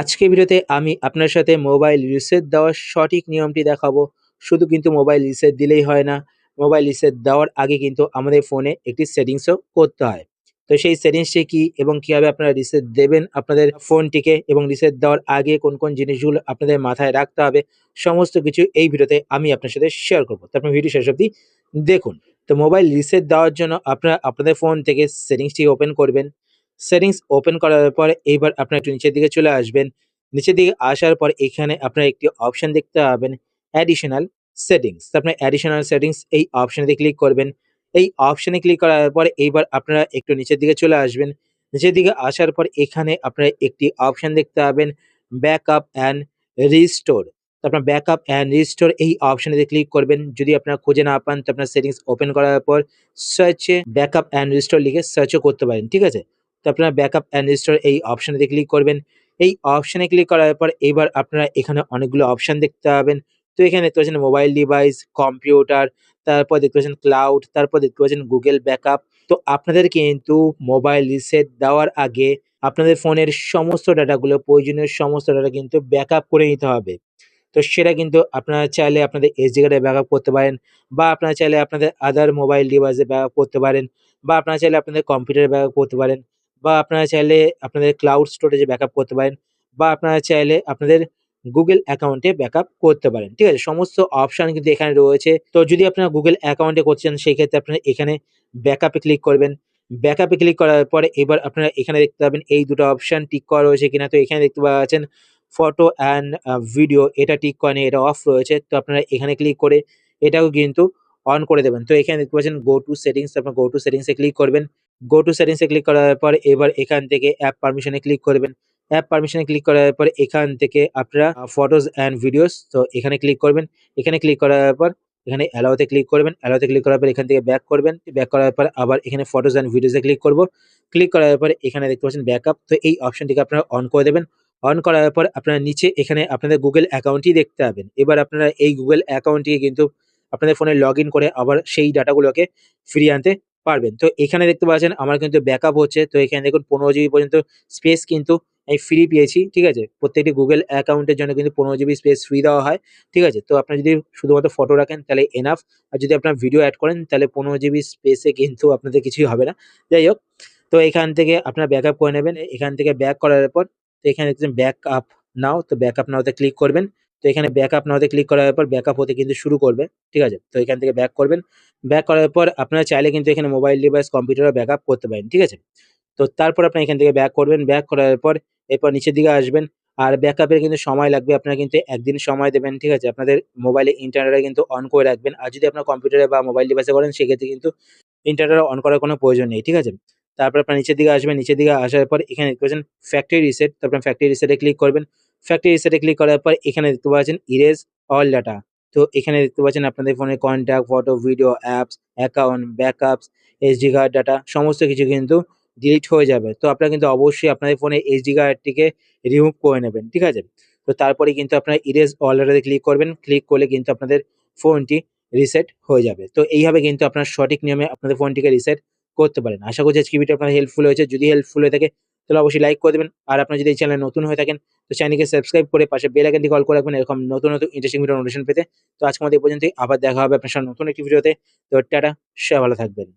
আজকের ভিডিওতে আমি আপনার সাথে মোবাইল রিসেট দেওয়ার সঠিক নিয়মটি দেখাবো। শুধু কিন্তু মোবাইল রিসেট দিলেই হয় না, মোবাইল রিসেট দেওয়ার আগে কিন্তু আমাদের ফোনে একটি সেটিংসও করতে হয়। তো সেই সেটিংসটি কি এবং কীভাবে আপনারা রিসেট দেবেন আপনাদের ফোনটিকে এবং রিসেট দেওয়ার আগে কোন কোন জিনিসগুলো আপনাদের মাথায় রাখতে হবে, সমস্ত কিছু এই ভিডিওতে আমি আপনার সাথে শেয়ার করব। তো আপনার ভিডিও শেষ অবধি দেখুন। তো মোবাইল রিসেট দেওয়ার জন্য আপনারা আপনাদের ফোন থেকে সেটিংসটি ওপেন করবেন। সেটিংস ওপেন করার পর এইবার আপনার একটু নিচের দিকে চলে আসবেন। নিচের দিকে আসার পর এখানে আপনার একটি অপশন দেখতে পাবেন অ্যাডিশনাল সেটিংস আপনার অ্যাডিশনাল সেটিংস এই অপশানে ক্লিক করবেন। এই অপশানে ক্লিক করার পর এইবার আপনারা একটু নিচের দিকে চলে আসবেন। নিচের দিকে আসার পর এখানে আপনারা একটি অপশন দেখতে পাবেন ব্যাকআপ অ্যান্ড রিস্টোর আপনার ব্যাকআপ অ্যান্ড রিস্টোর এই অপশানে ক্লিক করবেন। যদি আপনারা খুঁজে না পান, তো আপনার সেটিংস ওপেন করার পর সার্চে ব্যাকআপ অ্যান্ড রিস্টোর লিখে সার্চও করতে পারেন, ঠিক আছে? তো আপনারা ব্যাকআপ অ্যান্ড রিস্টোর এই অপশানে ক্লিক করবেন। এই অপশানে ক্লিক করার পর এবার আপনারা এখানে অনেকগুলো অপশান দেখতে পাবেন। তো এখানে দেখতে পাচ্ছেন মোবাইল ডিভাইস কম্পিউটার তারপর দেখতে পাচ্ছেন ক্লাউড তারপর দেখতে পাচ্ছেন গুগল ব্যাকআপ তো আপনাদের কিন্তু মোবাইল রিসেট দেওয়ার আগে আপনাদের ফোনের সমস্ত ডাটাগুলো প্রয়োজনীয় সমস্ত ডাটা কিন্তু ব্যাকআপ করে নিতে হবে। তো সেটা কিন্তু আপনারা চাইলে আপনাদের এসডি কার্ডে ব্যাকআপ করতে পারেন বা আপনারা চাইলে আপনাদের আদার মোবাইল ডিভাইসে ব্যাকআপ করতে পারেন বা আপনারা চাইলে আপনাদের কম্পিউটারে ব্যাকআপ করতে পারেন। বা আপনারা চাইলে আপনাদের ক্লাউড স্টোরেজে ব্যাকআপ করতে পারেন বা আপনারা চাইলে আপনাদের গুগল অ্যাকাউন্টে ব্যাকআপ করতে পারেন। ঠিক আছে? সমস্ত অপশান কিন্তু এখানে রয়েছে। তো যদি আপনারা গুগল অ্যাকাউন্টে করছেন সেই ক্ষেত্রে আপনারা এখানে ব্যাকআপে ক্লিক করবেন। ব্যাকআপে ক্লিক করার পরে এবার আপনারা এখানে দেখতে পাবেন এই দুটো অপশান টিক করা রয়েছে কিনা। তো এখানে দেখতে পাচ্ছেন ফটো অ্যান্ড ভিডিও এটা টিক করে নেই এটা অফ রয়েছে। তো আপনারা এখানে ক্লিক করে এটাও কিন্তু অন করে দেবেন। তো এখানে দেখতে পাচ্ছেন গো টু সেটিংস আপনার গো টু সেটিংসে ক্লিক করবেন। গো টু সেটিংসে ক্লিক করার পর এবার এখান থেকে অ্যাপ পারমিশনে ক্লিক করবেন। অ্যাপ পারমিশনে ক্লিক করার পর এখান থেকে আপনারা ফটোস অ্যান্ড ভিডিওস তো এখানে ক্লিক করবেন। এখানে ক্লিক করার পর এখানে অ্যালাউতে ক্লিক করবেন। অ্যালাউতে ক্লিক করার পর এখান থেকে ব্যাক করবেন। ব্যাক করার পর আবার এখানে ফটোস অ্যান্ড ভিডিওসে ক্লিক করব। ক্লিক করার পর এখানে দেখতে পাচ্ছেন ব্যাকআপ তো এই অপশনটিকে আপনারা অন করে দেবেন। অন করার পর আপনারা নিচে এখানে আপনাদের গুগল অ্যাকাউন্টই দেখতে পাবেন। এবার আপনারা এই গুগল অ্যাকাউন্টটিকে কিন্তু আপনাদের ফোনে লগ করে আবার সেই ডাটাগুলোকে ফিরিয়ে আনতে পারবেন। তো এখানে দেখতে পাচ্ছেন আমার কিন্তু ব্যাকআপ হচ্ছে। তো এখানে দেখুন পনেরো জিবি পর্যন্ত স্পেস কিন্তু আমি ফ্রি পেয়েছি, ঠিক আছে? প্রত্যেকটি গুগল অ্যাকাউন্টের জন্য কিন্তু পনেরো জিবি স্পেস ফ্রি দেওয়া হয়, ঠিক আছে? তো আপনার যদি শুধুমাত্র ফটো রাখেন তাহলে এনাফ আর যদি আপনার ভিডিও অ্যাড করেন তাহলে পনেরো জিবি স্পেসে কিন্তু আপনাদের কিছুই হবে না। যাই হোক, তো এখান থেকে আপনার ব্যাকআপ করে নেবেন। এখান থেকে ব্যাক করার পর তো এখানে দেখছেন ব্যাক আপ নাও তো ব্যাক আপ নাওতে ক্লিক করবেন। এখানে ব্যাক আপ নাওতে ক্লিক করার পর ব্যাক আপ হতে কিন্তু শুরু করবে, ঠিক আছে? তো এখান থেকে ব্যাক করবেন। ব্যাক করার পর আপনারা চাইলে কিন্তু এখানে মোবাইল ডিভাইস কম্পিউটারও ব্যাক আপ করতে পারেন, ঠিক আছে? তো তারপর আপনি এখান থেকে ব্যাক করবেন। ব্যাক করার পর এরপর নিচের দিকে আসবেন। আর ব্যাকআপের কিন্তু সময় লাগবে। আপনারা কিন্তু একদিন সময় দেবেন, ঠিক আছে? আপনাদের মোবাইলে ইন্টারনেটে কিন্তু অন করে রাখবেন। আর যদি আপনার কম্পিউটারে বা মোবাইল ডিভাইসে করেন, সেক্ষেত্রে কিন্তু ইন্টারনেট অন করার কোনো প্রয়োজন নেই, ঠিক আছে? তারপর আপনার নিচের দিকে আসবেন। নিচের দিকে আসার পর এখানে দেখতে পাচ্ছেন ফ্যাক্টরি রিসেট তারপর ফ্যাক্টরি রিসেটে ক্লিক করবেন। ফ্যাক্টরি রিসেটে ক্লিক করার পর এখানে দেখতে পাচ্ছেন ইরেজ অল ডাটা তো এখানে দেখতে পাচ্ছেন আপনাদের ফোনের contact photo video apps account backups SD card data সমস্ত কিছু কিন্তু ডিলিট হয়ে যাবে। তো আপনারা কিন্তু অবশ্যই আপনাদের ফোনে এসডি কার্ডটিকে রিমুভ করে নেবেন, ঠিক আছে? তো তারপরে কিন্তু আপনারা ইরেজ অলরেডি ক্লিক করবেন। ক্লিক করলে কিন্তু আপনাদের ফোনটি রিসেট হয়ে যাবে। তো এইভাবে কিন্তু আপনার সঠিক নিয়মে আপনাদের ফোনটিকে রিসেট করতে পারেন। আশা করছি আজকে ভিডিও আপনার হেল্পফুল হয়েছে। যদি হেল্পফুল হয়ে থাকে তাহলে অবশ্যই লাইক করে দেবেন। আর আপনার যদি এই চ্যানেল নতুন হয়ে থাকেন, তো চ্যানেলকে সাবস্ক্রাইব করে পাশে বেল আইকনটি কল করে রাখবেন, এরকম নতুন নতুন ইন্টারেস্টিং ভিডিও নোটিফিকেশন পেতে। তো আজকে আমাদের পর্যন্তই। আবার দেখা হবে আপনার সাথে নতুন একটি ভিডিওতে তো টাটা, সবাই ভালো থাকবেন।